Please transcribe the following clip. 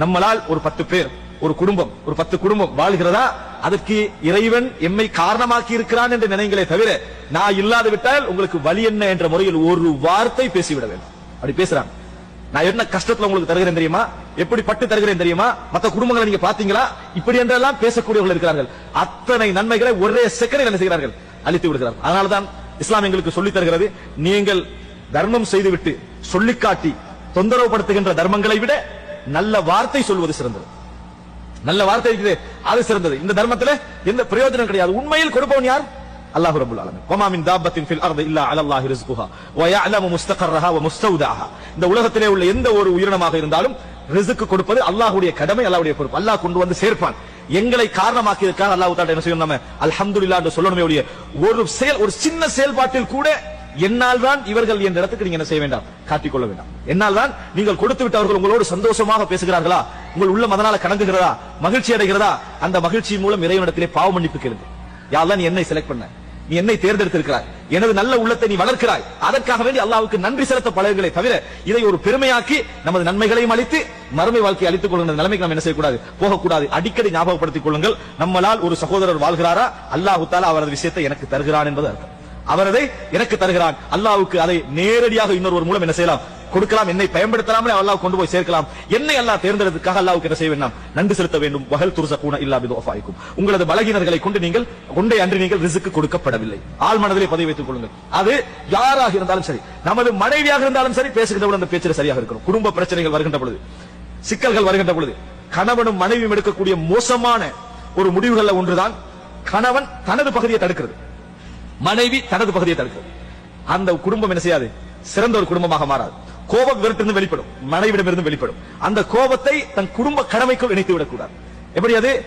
நம்மளால் ஒரு பத்து பேர் ஒரு குடும்பம் ஒரு பத்து குடும்பம் வாழ்கிறதா? அதற்கு இறைவன் எம்மை காரணமாக்கி இருக்கிறான் என்று நினைங்களே தவிர நான் இல்லாது விட்டால் உங்களுக்கு வழி என்ன என்ற முறையில் ஒரு வார்த்தை பேசிவிட வேண்டும். அப்படி பேசுறாங்க நான் என்ன கஷ்டத்துல உங்களுக்கு தருகிறேன் தெரியுமா? எப்படி பட்டு தருகிறேன் தெரியுமா? மத்த குடும்பங்களை நீங்க பாத்தீங்களா? இப்படி என்றெல்லாம் பேசக்கூடியவர்கள் இருக்கிறார்கள். அத்தனை நன்மைகளை ஒரே செகண்ட் என்ன செய்கிறார்கள்? அழித்து விடுகிறார்கள். அதனால்தான் இஸ்லாம் எங்களுக்கு சொல்லித் தருகிறது நீங்கள் தர்மம் செய்துவிட்டு சொல்லிக்காட்டி தொந்தரவு படுத்துகின்ற தர்மங்களை விட நல்ல வார்த்தை சொல்வது சிறந்தது. நல்ல வார்த்தை இருக்குது அது சிறந்தது. இந்த தர்மத்துல எந்த பிரயோஜனம் கிடையாது. உண்மையில் கொடுப்பவன் யார்? அல்லாஹ் ரபுல் ஆலமின். வமா மின் தாபத்தின் ஃபில் அர்தி இல்லா அலல்லாஹி ரிஸ்குஹா. வ யஅலமு முஸ்தகர்ரஹா வ முஸ்தௌதாஹா. இந்த உலகத்திலே உள்ள எந்த ஒரு உயிரினமாக இருந்தாலும் ரிஸ்க் கொடுப்பது அல்லாஹ்வுடைய கடமை அல்லாஹ்வுடைய பொறுப்பு. அல்லாஹ் கொண்டு வந்து சேர்ப்பான். எங்களை காரணமாக்கியதற்காக அல்லாஹ் தாட்டா என்ன செய்யணும் நம்ம அல்ஹம்துலில்லாஹ் என்று சொல்லணுமே ஒழிய ஒரு செயல் ஒரு சின்ன செயல்பாட்டில் கூட என்னால் தான் இவர்கள் என்ற இடத்துக்கு நீங்க என்ன செய்ய வேண்டாம்? காட்டிக்கொள்ள வேண்டாம். என்னால் தான் நீங்கள் கொடுத்து விட்டவர்கள் உங்களோடு சந்தோஷமாக பேசுகிறார்களா? உங்கள் உள்ள மதனால கணங்குகிறதா மகிழ்ச்சி அடைகிறதா? அந்த மகிழ்ச்சி மூலம் இறைவனிடத்திலே பாவ மன்னிப்பு கேளுங்க யாரெல்லாம் நீ என்னை செலக்ட் பண்ண? நீ என்னை தேர்ந்தெடுத்திருக்கிறாய். எனது நல்ல உள்ளத்தை நீ வளர்க்கிறாய். அதற்காக வேண்டி அல்லாவுக்கு நன்றி செலுத்த பழகுகளை தவிர இதை ஒரு பெருமையாக்கி நமது நன்மைகளையும் அளித்து மறுமை வாழ்க்கையை அளித்துக் கொள்கிற நிலைமைக்கு நாம் என்ன செய்யக்கூடாது? போகக்கூடாது. அடிக்கடி ஞாபகப்படுத்திக் கொள்ளுங்கள். நம்மளால் ஒரு சகோதரர் வாழ்கிறாரா? அல்லாஹு தாலா அவரது விஷயத்தை எனக்கு தருகிறான் என்பது அர்த்தம். அவர் அதை எனக்கு தருகிறான் அல்லாவுக்கு அதை நேரடியாக இன்னொரு மூலம் என்ன செய்யலாம்? கொடுக்கலாம். என்னை பயன்படுத்தலாமே அல்லாஹ் கொண்டு போய் சேர்க்கலாம். என்னை அல்லாஹ் தேர்ந்தெடுத்ததுக்காக அல்லாஹ்வுக்கு என்ன செய்ய வேண்டாம்? நன்றி செலுத்த வேண்டும். வகல் துருசக்கூன இல்லா பிதுஃபாய்க்கும் உங்களது பலகீனர்களை கொண்டு நீங்கள் கொண்டே அன்று நீங்கள் ரிசுக்கு கொடுக்கப்படவில்லை. ஆள் மனதிலே பதிவு வைத்துக் கொள்ளுங்கள். அது யாராக இருந்தாலும் சரி நமது மனைவியாக இருந்தாலும் சரி பேசுகின்ற அந்த பேச்சில் சரியாக இருக்கணும். குடும்ப பிரச்சனைகள் வருகின்ற பொழுது சிக்கல்கள் வருகின்ற பொழுது கணவனும் மனைவியும் எடுக்கக்கூடிய மோசமான ஒரு முடிவுகள்ல ஒன்றுதான் கணவன் தனது பகுதியை தடுக்கிறது. மனைவி தனது பகுதியை தடுக்கிறது அந்த குடும்பம் என்ன செய்யாது? சிறந்த ஒரு குடும்பமாக மாறாது. கோபம் இவரிடமிருந்து வெளிப்படும். மனைவிடமிருந்து வெளிப்படும். அந்த கோபத்தை தன் குடும்ப கடமைக்குள் இணைத்து விடக்கூடாது எப்படி அது?